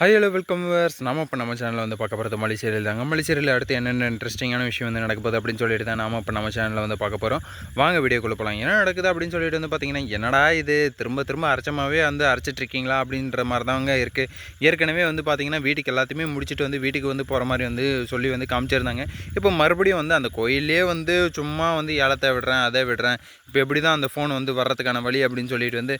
Hi hello welcome verse நாம இப்போ நம்ம சேனலில் வந்து பார்க்க போகிறது மலை தாங்க. மலை அடுத்து என்னென்ன இன்ட்ரெஸ்டிங்கான விஷயம் வந்து நடக்க போகுது அப்படின்னு சொல்லிட்டு தான் நாம இப்போ நம்ம சேனலில் வந்து பார்க்க போகிறோம் வாங்க வீடியோக்குள்ளே போகலாம் என்ன நடக்குது அப்படின்னு சொல்லிட்டு வந்து பார்த்தீங்கன்னா என்னடா இது? திரும்ப திரும்ப அரைச்சமாகவே வந்து அரைச்சிட்ருக்கீங்களா அப்படின்ற மாதிரி தாங்க இருக்குது ஏற்கனவே வந்து பார்த்தீங்கன்னா வீட்டுக்கு எல்லாத்தையுமே முடிச்சுட்டு வந்து வீட்டுக்கு வந்து போகிற மாதிரி வந்து சொல்லி வந்து காமிச்சிருந்தாங்க. இப்போ மறுபடியும் வந்து அந்த கோயிலே வந்து சும்மா வந்து ஏலத்தை விடுறேன் அதை விடுறேன். இப்போ எப்படி தான் அந்த ஃபோன் வந்து வர்றதுக்கான வழி அப்படின்னு சொல்லிட்டு வந்து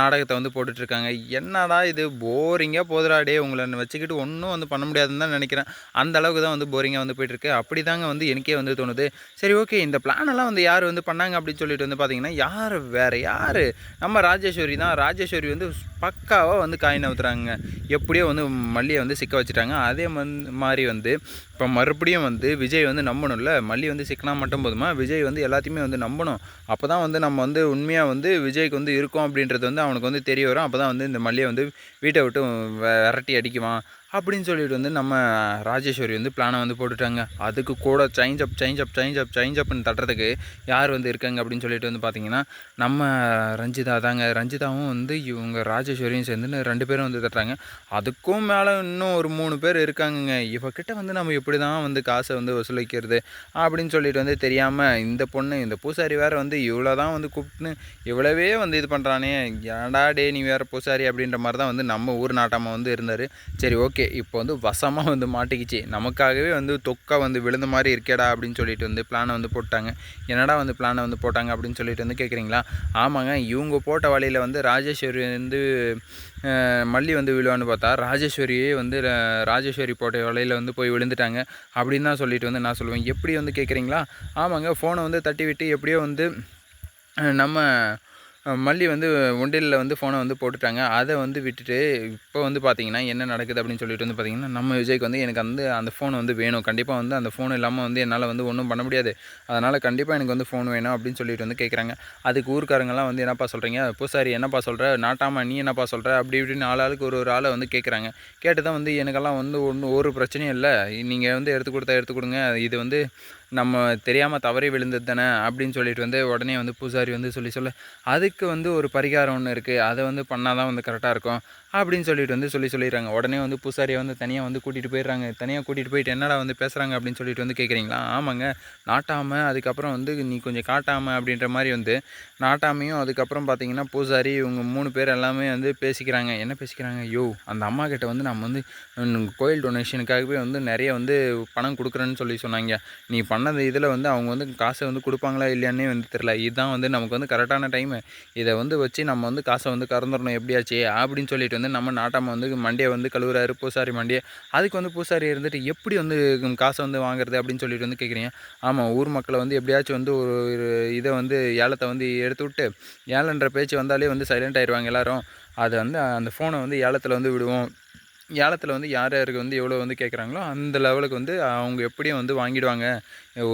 நாடகத்தை வந்து போட்டுட்ருக்காங்க என்னடா இது? போரிங்காக போதுடா டே உங்களை வச்சுக்கிட்டு ஒன்றும் வந்து பண்ண முடியாதுன்னு தான் நினைக்கிறேன். அந்த அளவுக்கு தான் வந்து போரிங்காக வந்து போயிட்டுருக்கு. அப்படி தாங்க வந்து எனக்கே வந்து தோணுது. சரி ஓகே இந்த பிளானெல்லாம் வந்து யார் வந்து பண்ணாங்க அப்படின்னு சொல்லிட்டு வந்து பார்த்தீங்கன்னா யார் வேறு யார்? நம்ம ராஜேஸ்வரி தான். ராஜேஸ்வரி வந்து பக்காவாக வந்து காயின் ஊற்றுறாங்க எப்படியோ வந்து மல்லியை வந்து சிக்க வச்சுட்டாங்க. அதே மந்- மாதிரி வந்து இப்போ மறுபடியும் வந்து விஜய் வந்து நம்பணும்ல? மல்லி வந்து சிக்கனா மட்டும் போதுமா? விஜய் வந்து எல்லாத்தையுமே வந்து நம்பணும். அப்போ தான் வந்து நம்ம வந்து உண்மையாக வந்து விஜய்க்கு வந்து இருக்கோம் அப்படின்றது வந்து அவனுக்கு வந்து தெரிய வரும். அப்போ தான் வந்து இந்த மல்லியை வந்து வீட்டை விட்டு விரட்டி அடிக்குவான். அப்படின்னு சொல்லிட்டு வந்து நம்ம ராஜேஸ்வரி வந்து பிளானை வந்து போட்டுட்டாங்க. அதுக்கு கூட change up change up change up change அப்னு தட்டுறதுக்கு யார் வந்து இருக்காங்க அப்படின்னு சொல்லிட்டு வந்து பார்த்தீங்கன்னா நம்ம ரஞ்சிதா தாங்க. ரஞ்சிதாவும் வந்து இவங்க ராஜேஸ்வரியும் சேர்ந்து ரெண்டு பேரும் வந்து தட்டுறாங்க. அதுக்கும் மேலே இன்னும் ஒரு மூணு பேர் இருக்காங்கங்க. இவக்கிட்ட வந்து நம்ம எப்படி தான் வந்து காசை வந்து வசூலிக்கிறது அப்படின்னு சொல்லிட்டு வந்து தெரியாமல் இந்த பொண்ணு இந்த பூசாரி வேறு வந்து இவ்வளோ தான் வந்து கூப்பிட்டுன்னு இவ்வளவே வந்து இது பண்ணுறானே ஏன்டா டே நீ வேறு பூசாரி அப்படின்ற மாதிரி தான் வந்து நம்ம ஊர் நாட்டாமல் வந்து இருந்தார். சரி ஓகே. இப்போ வந்து வசமாக வந்து மாட்டிக்கிச்சு. நமக்காகவே வந்து தொக்கா வந்து விழுந்த மாதிரி இருக்கேடா அப்படின்னு சொல்லிட்டு வந்து பிளானை வந்து போட்டாங்க. என்னடா வந்து பிளானை வந்து போட்டாங்க அப்படின்னு சொல்லிட்டு வந்து கேட்குறீங்களா ஆமாங்க இவங்க போட்ட வழியில் வந்து ராஜேஸ்வரி வந்து மல்லி வந்து விழுவான்னு பார்த்தா ராஜேஸ்வரியே வந்து ராஜேஸ்வரி போட்ட வலையில் வந்து போய் விழுந்துட்டாங்க. அப்படின்னு தான் சொல்லிட்டு வந்து நான் சொல்லுவேன். எப்படி வந்து கேட்குறீங்களா ஆமாங்க ஃபோனை வந்து தட்டி விட்டு எப்படியோ வந்து நம்ம மல்லி வந்து ஒண்டிலில் வந்து ஃபோனை வந்து போட்டுட்டாங்க. அதை வந்து விட்டுட்டு இப்போ வந்து பார்த்தீங்கன்னா என்ன நடக்குது அப்படின்னு சொல்லிட்டு வந்து பார்த்தீங்கன்னா நம்ம விஜய்க்கு வந்து எனக்கு வந்து அந்த ஃபோன் வந்து வேணும். கண்டிப்பாக வந்து அந்த ஃபோன் இல்லாமல் வந்து என்னால் வந்து ஒன்றும் பண்ண முடியாது. அதனால் கண்டிப்பாக எனக்கு வந்து ஃபோன் வேணும் அப்படின்னு சொல்லிட்டு வந்து கேட்குறாங்க அதுக்கு ஊருக்காரங்கெல்லாம் வந்து என்னப்பா சொல்கிறீங்க பூசாரி என்னப்பா சொல்கிற நாட்டாமா நீ என்னப்பா சொல்கிற அப்படி இப்படின்னு ஆள் ஆளுக்கு ஒரு ஒரு ஆளை வந்து கேட்குறாங்க கேட்டு தான் வந்து எனக்கெல்லாம் வந்து ஒன்றும் ஒரு பிரச்சனையும் இல்லை. நீங்கள் வந்து எடுத்து கொடுத்தா எடுத்து கொடுங்க. இது வந்து நம்ம தெரியாமல் தவறி விழுந்தது தானே அப்படின்னு சொல்லிட்டு வந்து உடனே வந்து பூசாரி வந்து சொல்லி சொல்ல அதுக்கு வந்து ஒரு பரிகாரம் ஒன்று இருக்குது அதை வந்து பண்ணால் தான் வந்து கரெக்டாக இருக்கும் அப்படின்னு சொல்லிட்டு வந்து சொல்லி சொல்லிடுறாங்க. உடனே வந்து பூசாரியை வந்து தனியாக வந்து கூட்டிகிட்டு போயிடுறாங்க. தனியாக கூட்டிகிட்டு போயிட்டு என்னடா வந்து பேசுகிறாங்க அப்படின்னு சொல்லிட்டு வந்து கேட்குறீங்களா ஆமாங்க நாட்டாமல் அதுக்கப்புறம் வந்து நீ கொஞ்சம் காட்டாமல் அப்படின்ற மாதிரி வந்து நாட்டாமையும் அதுக்கப்புறம் பார்த்தீங்கன்னா பூசாரி இவங்க மூணு பேர் எல்லாமே வந்து பேசிக்கிறாங்க. என்ன பேசிக்கிறாங்க? யோ அந்த அம்மா கிட்ட வந்து நம்ம வந்து கோயில் டொனேஷனுக்காகவே வந்து நிறைய வந்து பணம் கொடுக்குறேன்னு சொல்லி சொன்னாங்க. நீ பண்ணது இதில் வந்து அவங்க வந்து காசை வந்து கொடுப்பாங்களா இல்லையானே வந்து தெரில இதுதான் வந்து நமக்கு வந்து கரெக்டான டைமு இதை வந்து வச்சு நம்ம வந்து காசை வந்து கறந்துடணும் எப்படியாச்சு அப்படின்னு சொல்லிட்டு வந்து நம்ம நாட்டாமல் வந்து மண்டியை வந்து கழுவுறாரு பூசாரி மண்டியை. அதுக்கு வந்து பூசாரி இருந்துட்டு எப்படி வந்து காசை வந்து வாங்குறது அப்படின்னு சொல்லிட்டு வந்து கேட்குறீங்க ஆமாம் ஊர் மக்களை வந்து எப்படியாச்சும் வந்து ஒரு ஒரு இதை வந்து ஏலத்தை வந்து எடுத்து விட்டு ஏலன்ற பேச்சு வந்தாலே வந்து சைலண்ட் ஆயிடுவாங்க எல்லாரும். அது வந்து அந்த ஃபோனை வந்து ஏலத்தில் வந்து விடுவோம். ஏலத்தில் வந்து யார் யாருக்கு வந்து எவ்வளோ வந்து கேட்குறாங்களோ அந்த லெவலுக்கு வந்து அவங்க எப்படியும் வந்து வாங்கிடுவாங்க.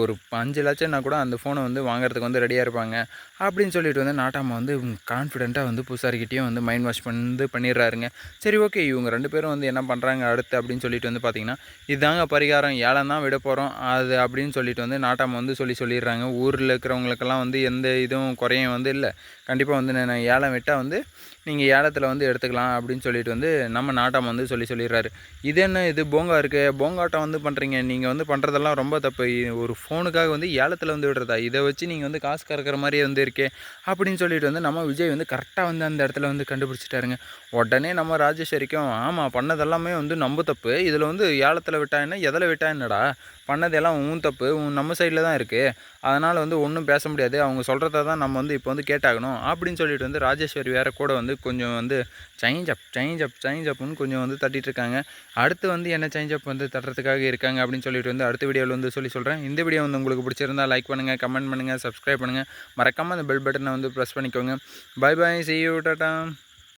ஒரு அஞ்சு லட்சம்னா கூட அந்த ஃபோனை வந்து வாங்குறதுக்கு வந்து ரெடியாக இருப்பாங்க. அப்படின்னு சொல்லிட்டு வந்து நாட்டாம வந்து கான்ஃபிடென்ட்டாக வந்து பூசாரிக்கிட்டேயும் வந்து மைண்ட் வாஷ் வந்து பண்ணிடுறாருங்க. சரி ஓகே இவங்க ரெண்டு பேரும் வந்து என்ன பண்ணுறாங்க அடுத்து அப்படின்னு சொல்லிட்டு வந்து பார்த்தீங்கன்னா இதாங்க பரிகாரம் ஏலம் தான் விட போகிறோம் அது அப்படின்னு சொல்லிட்டு வந்து நாட்டாம வந்து சொல்லி சொல்லிடுறாங்க. ஊரில் இருக்கிறவங்களுக்கெல்லாம் வந்து எந்த இதுவும் குறையும் வந்து இல்லை. கண்டிப்பாக வந்து நான் ஏலம் விட்டால் வந்து நீங்கள் ஏலத்தில் வந்து எடுத்துக்கலாம் அப்படின்னு சொல்லிட்டு வந்து நம்ம நாட்டம் வந்து சொல்லி சொல்லிடுறாரு. இது என்ன இது போங்கா இருக்குது போங்காட்டம் வந்து பண்ணுறீங்க நீங்கள் வந்து பண்ணுறதெல்லாம் ரொம்ப தப்பு. ஒரு ஒரு ஃபோனுக்காக வந்து ஏலத்தில் வந்து விடுறதா? இதை வச்சு நீங்கள் வந்து காசு கறக்கிற மாதிரியே வந்து இருக்கே. அப்படின்னு சொல்லிட்டு வந்து நம்ம விஜய் வந்து கரெக்டாக வந்து அந்த இடத்துல வந்து கண்டுபிடிச்சிட்டாருங்க. உடனே நம்ம ராஜேஸ்வரிக்கும் ஆமாம் பண்ணதெல்லாமே வந்து நம்ம தப்பு. இதில் வந்து ஏலத்தில் விட்டா என்ன? எதில் விட்டா என்னடா? பண்ணதெல்லாம் உன் தப்பு. உன் நம்ம சைடில் தான் இருக்குது அதனால் வந்து ஒன்றும் பேச முடியாது. அவங்க சொல்கிறத தான் நம்ம வந்து இப்போ வந்து கேட்டாகணும். அப்படின்னு சொல்லிட்டு வந்து ராஜேஸ்வரி வேறு கூட வந்து கொஞ்சம் வந்து change up change up change அப்னு கொஞ்சம் வந்து தட்டிட்டு இருக்காங்க. அடுத்து வந்து என்ன சேஞ்ச் அப் வந்து தட்டுறதுக்காக இருக்காங்க அப்படின்னு சொல்லிட்டு வந்து அடுத்த வீடியோவில் வந்து சொல்லி சொல்கிறேன் இந்த வீடியோ வந்து உங்களுக்கு பிடிச்சிருந்தா லைக் பண்ணுங்கள் கமெண்ட் பண்ணுங்கள் சப்ஸ்கிரைப் பண்ணுங்கள் மறக்காமல் அந்த பெல் பட்டனை வந்து ப்ரெஸ் பண்ணிக்கோங்க. Bye bye see you tata